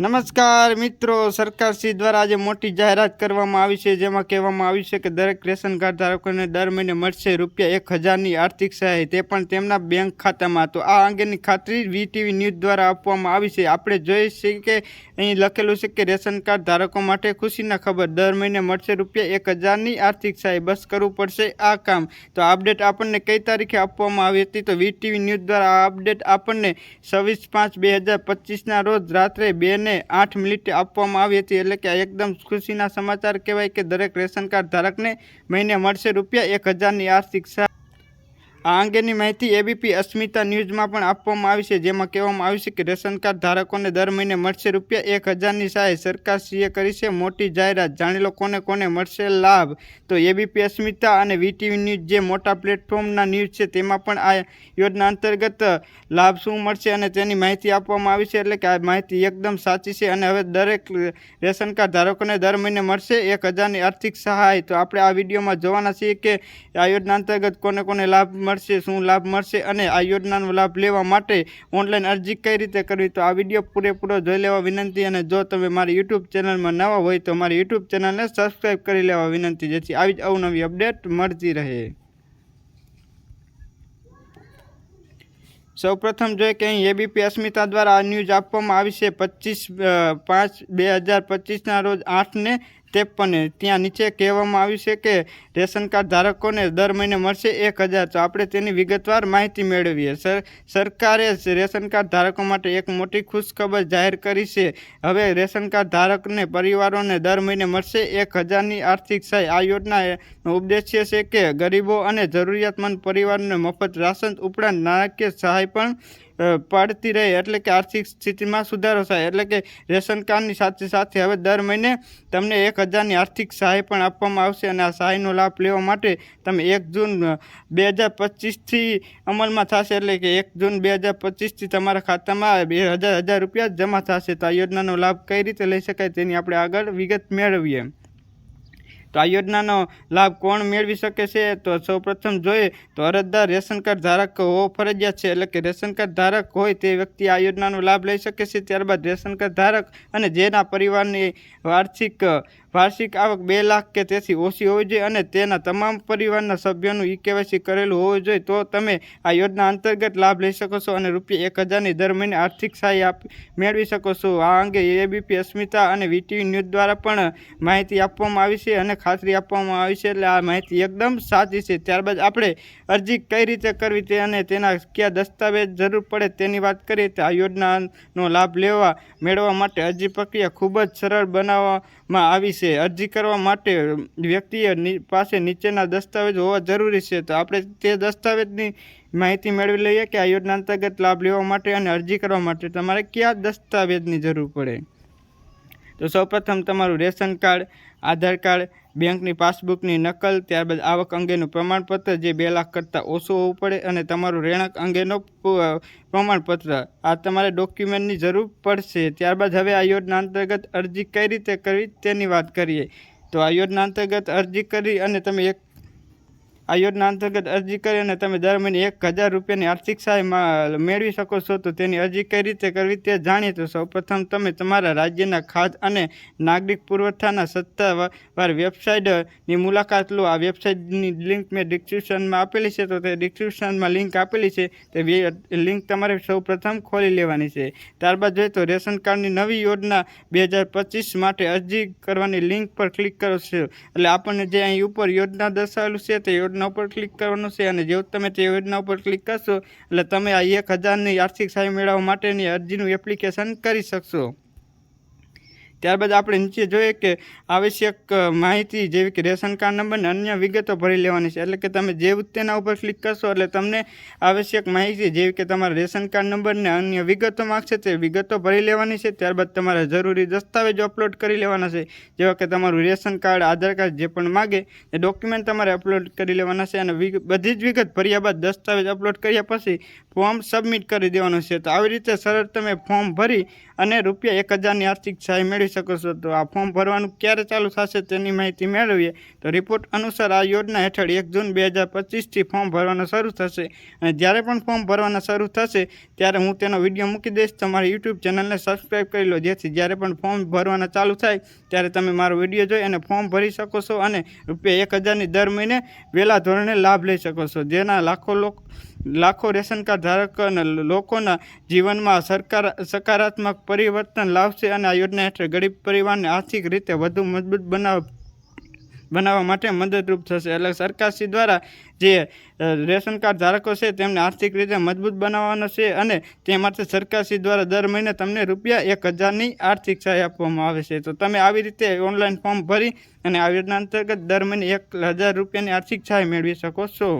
નમસ્કાર મિત્રો, સરકારશ્રી દ્વારા આજે મોટી જાહેરાત કરવામાં આવી છે, જેમાં કહેવામાં આવ્યું છે કે દરેક રેશન કાર્ડ ધારકોને દર મહિને મળશે રૂપિયા એક હજારની આર્થિક સહાય. તે પણ તેમના બેંક ખાતામાં તો આ અંગેની ખાતરી વીટીવી ન્યૂઝ દ્વારા આપવામાં આવી છે. આપણે જોઈએ છીએ કે અહીં લખેલું છે કે રેશન કાર્ડ ધારકો માટે ખુશીના ખબર. દર મહિને મળશે રૂપિયા એક હજારની આર્થિક સહાય. બસ કરવું પડશે આ કામ. તો અપડેટ આપણને કઈ તારીખે આપવામાં આવી હતી? તો વીટીવી ન્યૂઝ દ્વારા આ અપડેટ આપણને છવ્વીસ પાંચ બે હજાર પચીસના રોજ રાત્રે બે ને આઠ મિનિટે આપવામાં આવી હતી એટલે કે એકદમ ખુશીના સમાચાર કહેવાય કે દરેક રેશન કાર્ડ ધારકને મહિને મળશે રૂપિયા એક હજારની આર્થિક આ અંગેની માહિતી એબીપી અસ્મિતા ન્યૂઝમાં પણ આપવામાં આવી છે, જેમાં કહેવામાં આવ્યું છે કે રેશન કાર્ડ ધારકોને દર મહિને મળશે રૂપિયા એક હજારની સહાય સરકારશ્રીએ કરી છે. મોટી જાહેરાત, જાણી લો કોને કોને મળશે લાભ. તો એબીપી અસ્મિતા અને વીટીવી ન્યૂઝ જે મોટા પ્લેટફોર્મના ન્યૂઝ છે, તેમાં પણ આ યોજના અંતર્ગત લાભ શું મળશે અને તેની માહિતી આપવામાં આવી છે, એટલે કે આ માહિતી એકદમ સાચી છે. અને હવે દરેક રેશન કાર્ડ ધારકોને દર મહિને મળશે એક હજારની આર્થિક સહાય. તો આપણે આ વિડીયોમાં જોવાના છીએ કે આ યોજના અંતર્ગત કોને કોને લાભ મળશે, શું લાભ મળશે અને આ યોજનાનો લાભ લેવા માટે ઓનલાઈન અરજી કઈ રીતે કરવી? તો આ વીડિયો પૂરેપૂરો જોઈ લેવા વિનંતી અને જો તમે મારી યુટ્યુબ ચેનલમાં નવા હોય તો મારી યુટ્યુબ ચેનલને સબસ્ક્રાઈબ કરી લેવા વિનંતી. જેથી આવી જ અવનવી અપડેટ મળતી રહે. સૌપ્રથમ જોઈએ કે અહીં એબીપી અસ્મિતા દ્વારા આ ન્યૂઝ આપવામાં આવી છે. પચીસ પાંચ, બે હજાર પચીસના રોજ આઠને ત્રેપને ત્યાં નીચે કહેવામાં આવ્યું છે કે રેશન કાર્ડ ધારકોને દર મહિને મળશે એક હજાર. તો આપણે તેની વિગતવાર માહિતી મેળવીએ. સર, સરકારે જ રેશન કાર્ડ ધારકો માટે એક મોટી ખુશખબર જાહેર કરી છે. હવે રેશન કાર્ડ ધારકને પરિવારોને દર મહિને મળશે એક હજારની આર્થિક સહાય. આ યોજનાનો ઉદ્દેશ્ય છે કે ગરીબો અને જરૂરિયાતમંદ પરિવારોને મફત રાશન ઉપરાંત નાણાકીય સહાય પણ પડતી રહે એટલે કે આર્થિક સ્થિતિમાં સુધારો થાય. એટલે કે રેશન કાર્ડની સાથે સાથે હવે દર મહિને તમને એક હજારની આર્થિક સહાય પણ આપવામાં આવશે અને આ સહાયનો લાભ લેવા માટે તમે એક જૂન બે હજાર પચીસથી અમલમાં થશે. એટલે કે એક જૂન બે હજાર પચીસથી તમારા ખાતામાં બે હજાર હજાર રૂપિયા જમા થશે. તો આ યોજનાનો લાભ કઈ રીતે લઈ શકાય તેની આપણે આગળ વિગત મેળવીએ. તો આ યોજનાનો લાભ કોણ મેળવી શકે છે? તો સૌપ્રથમ જોઈએ તો અરજદાર રેશન કાર્ડ ધારક હોવો ફરજિયાત છે. એટલે કે રેશન કાર્ડ ધારક હોય તે વ્યક્તિ આ યોજનાનો લાભ લઈ શકે છે. ત્યારબાદ રેશન કાર્ડ ધારક અને જેના પરિવારની વાર્ષિક વાર્ષિક આવક બે લાખ કે તેથી ઓછી હોવી જોઈએ અને તેના તમામ પરિવારના સભ્યોનું ઈ કેવાયસી કરેલું હોવું જોઈએ, તો તમે આ યોજના અંતર્ગત લાભ લઈ શકો છો અને રૂપિયા એક હજારની દર મહિને આર્થિક સહાય આપ, મેળવી શકો છો. આ અંગે એબીપી, અસ્મિતા અને વીટીવી ન્યૂઝ દ્વારા પણ માહિતી આપવામાં આવી છે અને ખાતરી આપવામાં આવી છે એટલે આ માહિતી એકદમ સાચી છે. ત્યારબાદ આપણે અરજી કઈ રીતે કરવી તે અને તેના કયા દસ્તાવેજ જરૂર પડે તેની વાત કરીએ તો આ યોજનાનો લાભ લેવા, મેળવવા માટે અરજી પ્રક્રિયા ખૂબ જ સરળ બનાવવામાં આવી છે. અરજી કરવા માટે વ્યક્તિએ પાસે નીચેના દસ્તાવેજ હોવા જરૂરી છે. તો આપણે તે દસ્તાવેજની માહિતી મેળવી લઈએ કે આ યોજના અંતર્ગત લાભ લેવા માટે અને અરજી કરવા માટે તમારે કયા દસ્તાવેજની જરૂર પડે? તો સૌપ્રથમ તમારું રેશન કાર્ડ, આધાર કાર્ડ, બેંકની પાસબુકની નકલ, ત્યારબાદ આવક અંગેનું પ્રમાણપત્ર જે બે લાખ કરતાં ઓછું હોવું પડે અને તમારું રહેણાંક અંગેનો પ્રમાણપત્ર. આ તમારે ડોક્યુમેન્ટની જરૂર પડશે. ત્યારબાદ હવે આ યોજના અંતર્ગત અરજી કઈ રીતે કરવી તેની વાત કરીએ. તો આ યોજના અંતર્ગત અરજી કરી અને તમે એક આ યોજના અંતર્ગત અરજી કરી અને તમે દર મહિને એક હજાર રૂપિયાની આર્થિક સહાય મેળવી શકો છો, તો તેની અરજી કઈ રીતે કરવી તે જાણીએ. તો સૌપ્રથમ તમે તમારા રાજ્યના ખાદ્ય અને નાગરિક પુરવઠાના સત્તાવાર વેબસાઇટની મુલાકાત લો. આ વેબસાઇટની લિંક મેં ડિસ્ક્રિપ્શનમાં આપેલી છે, તો તે ડિસ્ક્રિપ્શનમાં લિંક આપેલી છે, તે લિંક તમારે સૌપ્રથમ ખોલી લેવાની છે. ત્યારબાદ જોઈએ તો રેશન કાર્ડની નવી યોજના બે હજાર પચીસ માટે અરજી કરવાની લિંક પર ક્લિક કરો છો. એટલે આપણને જે અહીં ઉપર યોજના દર્શાવેલું છે, તે યોજના ઉપર ક્લિક કરવાનું છે અને જેવું તમે તે યોજના ઉપર ક્લિક કરશો, એટલે તમે આ એક હજારની આર્થિક સહાય મેળવવા માટેની અરજીનું એપ્લિકેશન કરી શકશો. ત્યારબાદ આપણે નીચે જોઈએ કે આવશ્યક માહિતી જેવી કે રેશન કાર્ડ નંબર અને અન્ય વિગતો ભરી લેવાની છે. એટલે કે તમે જે તેના ઉપર ક્લિક કરશો એટલે તમને આવશ્યક માહિતી જેવી કે તમારા રેશન કાર્ડ નંબર ને અન્ય વિગતો માગશે તે વિગતો ભરી લેવાની છે. ત્યારબાદ તમારે જરૂરી દસ્તાવેજો અપલોડ કરી લેવાના છે. જેવા કે તમારું રેશન કાર્ડ, આધાર કાર્ડ જે પણ માગે એ ડોક્યુમેન્ટ તમારે અપલોડ કરી લેવાના છે અને બધી જ વિગત ભર્યા બાદ દસ્તાવેજ અપલોડ કર્યા પછી ફોર્મ સબમિટ કરી દેવાનું છે. તો આવી રીતે સરળ તમે ફોર્મ ભરી અને રૂપિયા એક હજારની આર્થિક સહાય મેળવી શકો છો. તો આ ફોર્મ ભરવાનું ક્યારે ચાલુ થશે તેની માહિતી મેળવીએ. તો રિપોર્ટ અનુસાર આ યોજના હેઠળ એક જૂન બે હજાર પચીસથી ફોર્મ ભરવાનું શરૂ થશે. અને જ્યારે પણ ફોર્મ ભરવાના શરૂ થશે, ત્યારે હું તેનો વીડિયો મૂકી દઈશ. તમારી યુટ્યુબ ચેનલને સબસ્ક્રાઈબ કરી લો. જેથી જ્યારે પણ ફોર્મ ભરવાના ચાલુ થાય, ત્યારે તમે મારો વીડિયો જોઈ અને ફોર્મ ભરી શકો છો અને રૂપિયા એક હજારની દર મહિને વહેલા ધોરણે લાભ લઈ શકો છો. જેના લાખો લોકો લાખો રેશન કાર્ડ ધારકો લોકોના જીવનમાં સરકાર સકારાત્મક પરિવર્તન લાવશે અને આ યોજના હેઠળ ગરીબ પરિવારને આર્થિક રીતે વધુ મજબૂત બનાવ બનાવવા માટે મદદરૂપ થશે. એટલે સરકારશ્રી દ્વારા જે રેશન કાર્ડ ધારકો છે તેમને આર્થિક રીતે મજબૂત બનાવવાનો છે અને તે માટે સરકારશ્રી દ્વારા દર મહિને તમને રૂપિયા એક હજારની આર્થિક સહાય આપવામાં આવે છે. તો તમે આવી રીતે ઓનલાઈન ફોર્મ ભરી અને આ યોજના અંતર્ગત દર મહિને એક હજાર રૂપિયાની આર્થિક સહાય મેળવી શકો છો.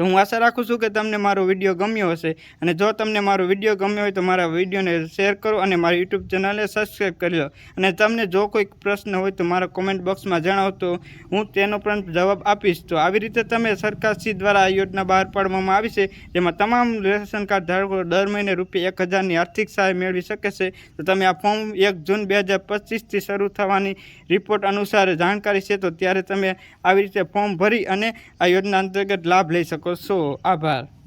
તો હું આશા રાખું છું કે તમને મારો વીડિયો ગમ્યો હશે. અને જો તમને મારો વીડિયો ગમ્યો હોય તો મારા વિડીયોને શેર કરો અને મારી યુટ્યુબ ચેનલને સબસ્ક્રાઈબ કરી લો. અને તમને જો કોઈ પ્રશ્ન હોય તો મારા કોમેન્ટ બોક્સમાં જણાવો તો હું તેનો પણ જવાબ આપીશ. તો આવી રીતે તમે સરકારશ્રી દ્વારા આ યોજના બહાર પાડવામાં આવી છે, જેમાં તમામ રેશન કાર્ડ ધારકો દર મહિને રૂપિયા એક હજારની આર્થિક સહાય મેળવી શકે છે. તો તમે આ ફોર્મ એક જૂન બે હજાર પચીસથી શરૂ થવાની રિપોર્ટ અનુસાર જાણકારી છે, તો ત્યારે તમે આવી રીતે ફોર્મ ભરી અને આ યોજના અંતર્ગત લાભ લઈ શકો છો આભાર